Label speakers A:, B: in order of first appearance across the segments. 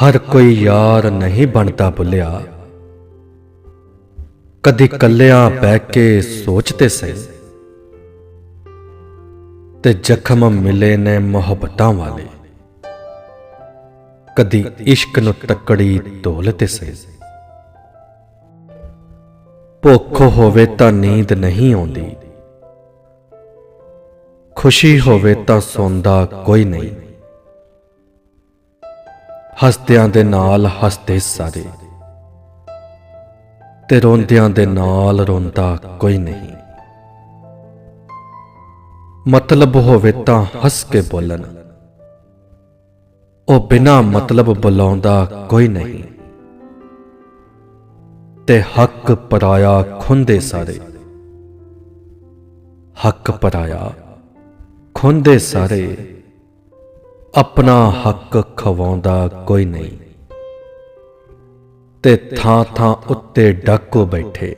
A: ਹਰ ਕੋਈ ਯਾਰ ਨਹੀਂ ਬਣਦਾ ਬੁੱਲਿਆ ਕਦੀ ਕੱਲਿਆਂ ਬਹਿ ਕੇ ਸੋਚਦੇ ਸਹੀ। ਤੇ ਜ਼ਖਮ ਮਿਲੇ ਨੇ ਮੁਹੱਬਤਾਂ ਵਾਲੇ। ਕਦੀ ਇਸ਼ਕ ਨੂੰ ਤੱਕੜੀ ਢੋਲ ਤੇ ਸਹੀ। ਭੁੱਖ ਹੋਵੇ ਤਾਂ ਨੀਂਦ ਨਹੀਂ ਆਉਂਦੀ। ਖੁਸ਼ੀ ਹੋਵੇ ਤਾਂ ਸੌਂਦਾ ਕੋਈ ਨਹੀਂ। ਹੱਸਦਿਆਂ ਦੇ ਨਾਲ ਹੱਸਦੇ ਸਾਰੇ। ਤੇ ਰੋਂਦਿਆਂ ਦੇ ਨਾਲ ਰੋਂਦਾ ਕੋਈ ਨਹੀਂ। ਮਤਲਬ ਹੋਵੇ ਤਾਂ ਹੱਸ ਕੇ ਬੋਲਣ। ਉਹ ਬਿਨਾ ਮਤਲਬ ਬੁਲਾਉਂਦਾ ਕੋਈ ਨਹੀਂ। ਤੇ ਹੱਕ ਪਰਾਇਆ ਖੁੰਦੇ ਸਾਰੇ। ਹੱਕ ਪਰਾਇਆ ਖੁੰਦੇ ਸਾਰੇ। ਆਪਣਾ ਹੱਕ ਖਵਾਉਂਦਾ ਕੋਈ ਨਹੀਂ। ਤੇ ਥਾਂ ਥਾਂ ਉੱਤੇ ਡਾਕੂ ਬੈਠੇ।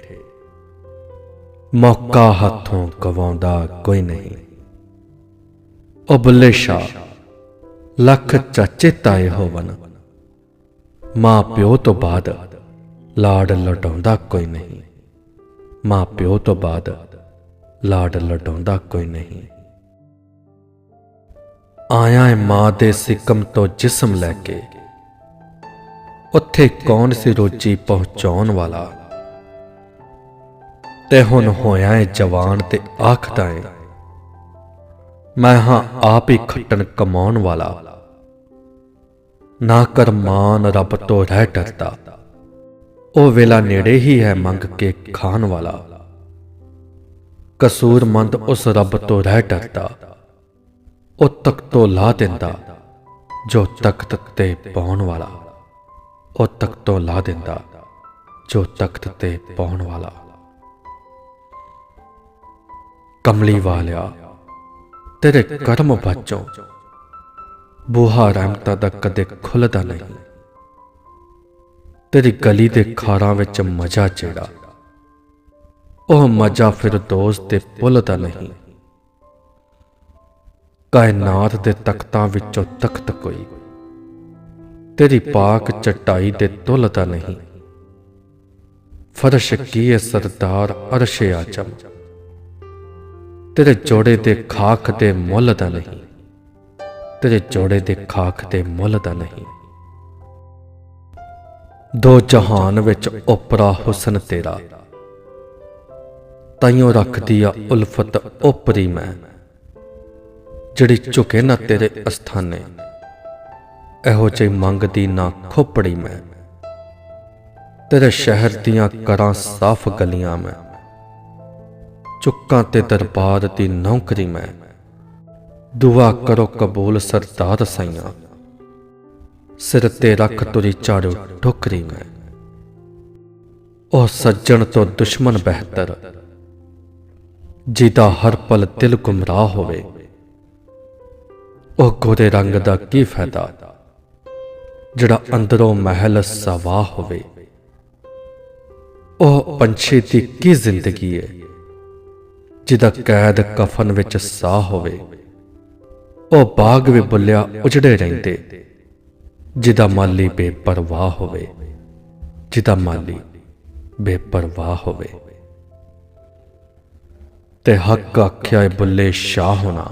A: ਮੌਕਾ ਹੱਥੋਂ ਗਵਾਉਂਦਾ ਕੋਈ ਨਹੀਂ। ਉਹ ਬੁੱਲੇ ਸ਼ਾਹ, ਲੱਖ ਚਾਚੇ ਤਾਏ ਹੋਵਨ। ਮਾਂ ਪਿਓ ਤੋਂ ਬਾਅਦ ਲਾਡ ਲਟਾਉਂਦਾ ਕੋਈ ਨਹੀਂ। ਮਾਂ ਪਿਓ ਤੋਂ ਬਾਅਦ ਲਾਡ ਲਟਾਉਂਦਾ ਕੋਈ ਨਹੀਂ। ਆਇਆ ਹੈ ਮਾਂ ਦੇ ਸਿਕਮ ਤੋਂ ਜਿਸਮ ਲੈ ਕੇ। ਉੱਥੇ ਕੌਣ ਸੀ ਰੋਜੀ ਪਹੁੰਚਾਉਣ ਵਾਲਾ? ਤੇ ਹੁਣ ਹੋਇਆ ਏ ਜਵਾਨ ਤੇ ਆਖਦਾ ਏ, ਮੈਂ ਹਾਂ ਆਪ ਹੀ ਖੱਟਣ ਕਮਾਉਣ ਵਾਲਾ। ਨਾ ਕਰ ਮਾਨ ਰੱਬ ਤੋਂ ਰਹਿ ਡਰਦਾ। ਉਹ ਵੇਲਾ ਨੇੜੇ ਹੀ ਹੈ ਮੰਗ ਕੇ ਖਾਣ ਵਾਲਾ। ਕਸੂਰਮੰਦ ਉਸ ਰੱਬ ਤੋਂ ਰਹਿ ਡਰਦਾ। ਉਹ ਤਖ਼ਤੋਂ ਲਾ ਦਿੰਦਾ, ਜੋ ਤਖਤ ਤੇ ਪਾਉਣ ਵਾਲਾ। ਉਹ ਤਖ਼ਤੋਂ ਲਾ ਦਿੰਦਾ, ਜੋ ਤਖਤ ਤੇ ਪਾਉਣ ਵਾਲਾ। ਕਮਲੀ ਵਾਲਿਆ, ਤੇਰੇ ਕਰਮ ਬਾਝੋਂ ਬੂਹਾ ਰਹਿਮਤਾਂ ਦਾ ਕਦੇ ਖੁੱਲਦਾ ਨਹੀਂ। ਤੇਰੀ ਗਲੀ ਦੇ ਖਾਰਾਂ ਵਿੱਚ ਮਜ਼ਾ ਜਿਹੜਾ ਉਹ ਮਜ਼ਾ ਫਿਰ ਦੋਸਤ ਤੇ ਭੁੱਲਦਾ ਨਹੀਂ। ਕਾਇਨਾਤ ਦੇ ਤਖਤਾਂ ਵਿੱਚੋਂ ਤਖਤ ਕੋਈ। ਤੇਰੀ ਪਾਕ ਚਟਾਈ ਤੇ ਤੁਲਦਾ ਨਹੀਂ। ਫਰਸ਼ ਕੀ ਸਰਦਾਰ ਅਰਸ਼ ਆਜਮ? ਤੇਰੇ ਜੋੜੇ ਦੇ ਖਾਖ ਦੇ ਮੁੱਲ ਦਾ ਨਹੀਂ। ਤੇਰੇ ਜੋੜੇ ਦੇ ਖਾਖ ਦੇ ਮੁੱਲ ਦਾ ਨਹੀਂ। ਦੋ ਜਹਾਨ ਵਿੱਚ ਉਪਰਾ ਹੁਸਨ ਤੇਰਾ। ਤਾਈਓ ਰੱਖਦੀ ਆ ਉਲਫਤ ਉਪਰੀ ਮੈਂ। ਜਿਹੜੀ ਝੁਕੇ ਨਾ ਤੇਰੇ ਅਸਥਾਨੇ। ਇਹੋ ਜਿਹੀ ਮੰਗਦੀ ਨਾ ਖੋਪੜੀ ਮੈਂ। ਤੇਰੇ ਸ਼ਹਿਰ ਦੀਆਂ ਕਰਾਂ ਸਾਫ਼ ਗਲੀਆਂ ਮੈਂ। ਚੁੱਕਾਂ ਤੇ ਦਰਬਾਰ ਦੀ ਨੌਕਰੀ ਮੈਂ। ਦੁਆ ਕਰੋ ਕਬੂਲ ਸਰਦਾਰ ਸਈਆਂ। ਸਿਰ ਤੇ ਰੱਖ ਤੁਰੀ ਝਾੜੂ ਠੋਕਰੀ ਮੈਂ। ਉਹ ਸੱਜਣ ਤੋਂ ਦੁਸ਼ਮਣ ਬਿਹਤਰ। ਜਿਹਦਾ ਹਰ ਪਲ ਦਿਲ ਗੁੰਮਰਾਹ ਹੋਵੇ। ਉਹ ਦੇ ਰੰਗ ਦਾ ਕੀ ਫਾਇਦਾ? ਜਿਹੜਾ ਅੰਦਰੋਂ ਮਹਿਲ ਸਵਾ ਹੋਵੇ, ਉਹ ਪੰਛੀ ਦੀ ਕੀ ਜ਼ਿੰਦਗੀ ਹੈ ਜਿਹਦਾ ਕੈਦ ਕਫਨ ਵਿੱਚ ਸਾਹ ਹੋਵੇ, ਉਹ ਬਾਗ ਵੀ ਬੁੱਲਿਆ ਉਜੜੇ ਰਹਿੰਦੇ। ਜਿਹਦਾ ਮਾਲੀ ਬੇਪਰਵਾਹ ਹੋਵੇ, ਜਿਹਦਾ ਮਾਲੀ ਬੇਪਰਵਾਹ ਹੋਵੇ। ਤੇ ਹੱਕ ਆਖਿਆ ਏ ਬੁੱਲੇ ਸ਼ਾਹ ਹੋਣਾ।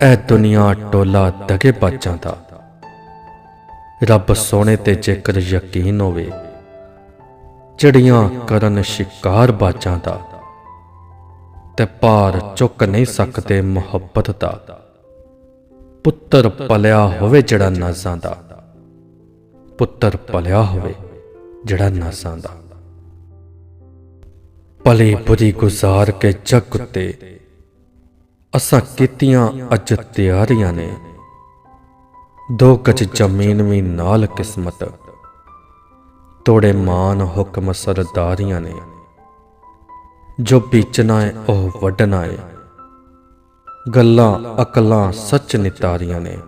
A: ਐ ਦੁਨੀਆ ਟੋਲਾ ਦਗੇ ਬਾਜਾਂ ਦਾ ਰੱਬ ਸੋਹਣੇ ਤੇ ਜੇਕਰ ਯਕੀਨ ਹੋਵੇ, ਚੜੀਆਂ ਕਰਨ ਸ਼ਿਕਾਰ ਬਾਜਾਂ ਦਾ ਤੇ ਭਾਰ ਚੁੱਕ ਨਹੀਂ ਸਕਦੇ ਮੁਹੱਬਤ ਦਾ। ਪੁੱਤਰ ਪਲਿਆ ਹੋਵੇ ਜਿਹੜਾ ਨਾਜ਼ਾਂ ਦਾ ਪੁੱਤਰ ਪਲਿਆ ਹੋਵੇ ਜਿਹੜਾ ਨਾਜ਼ਾਂ ਦਾ ਭਲੀ ਬੁਰੀ ਗੁਜ਼ਾਰ ਕੇ ਜਗ ਉੱਤੇ ਅਸਾਂ ਕੀਤੀਆਂ ਅੱਜ ਤਿਆਰੀਆਂ ਨੇ। ਦੋ ਗਜ ਜ਼ਮੀਨ ਵੀ ਨਾਲ ਕਿਸਮਤ। ਤੋੜੇ ਮਾਨ ਹੁਕਮ ਸਰਦਾਰੀਆਂ ਨੇ। ਜੋ ਬੀਚਣਾ ਹੈ ਉਹ ਵੱਢਣਾ ਹੈ ਗੱਲਾਂ ਅਕਲਾਂ ਸੱਚ ਨਿਤਾਰੀਆਂ ਨੇ।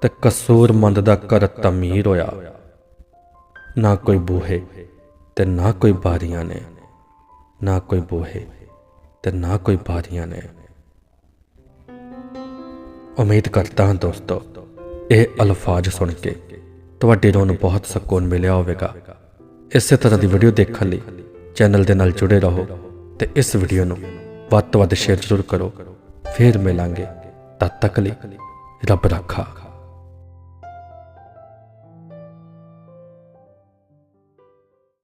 A: ਤੇ ਕਸੂਰਮੰਦ ਦਾ ਕਰ ਤਮੀਰ ਹੋਇਆ। ਨਾ ਕੋਈ ਬੂਹੇ ਤੇ ਨਾ ਕੋਈ ਬਾਰੀਆਂ ਨੇ। ਨਾ ਕੋਈ ਬੂਹੇ ਤੇ ਨਾ ਕੋਈ ਬਾਰੀਆਂ ਨੇ। ਉਮੀਦ ਕਰਦਾ ਹਾਂ ਦੋਸਤੋ, ਇਹ ਅਲਫਾਜ਼ ਸੁਣ ਕੇ ਤੁਹਾਡੇ ਰੂਹ ਨੂੰ ਬਹੁਤ ਸਕੂਨ ਮਿਲਿਆ ਹੋਵੇਗਾ। ਇਸੇ ਤਰ੍ਹਾਂ ਦੀ ਵੀਡੀਓ ਦੇਖਣ ਲਈ ਚੈਨਲ ਦੇ ਨਾਲ ਜੁੜੇ ਰਹੋ ਤੇ ਇਸ ਵੀਡੀਓ ਨੂੰ ਵੱਧ ਤੋਂ ਵੱਧ ਸ਼ੇਅਰ ਜ਼ਰੂਰ ਕਰੋ। ਫੇਰ ਮਿਲਾਂਗੇ। ਤਦ ਤੱਕ ਲਈ ਰੱਬ ਰੱਖਾ।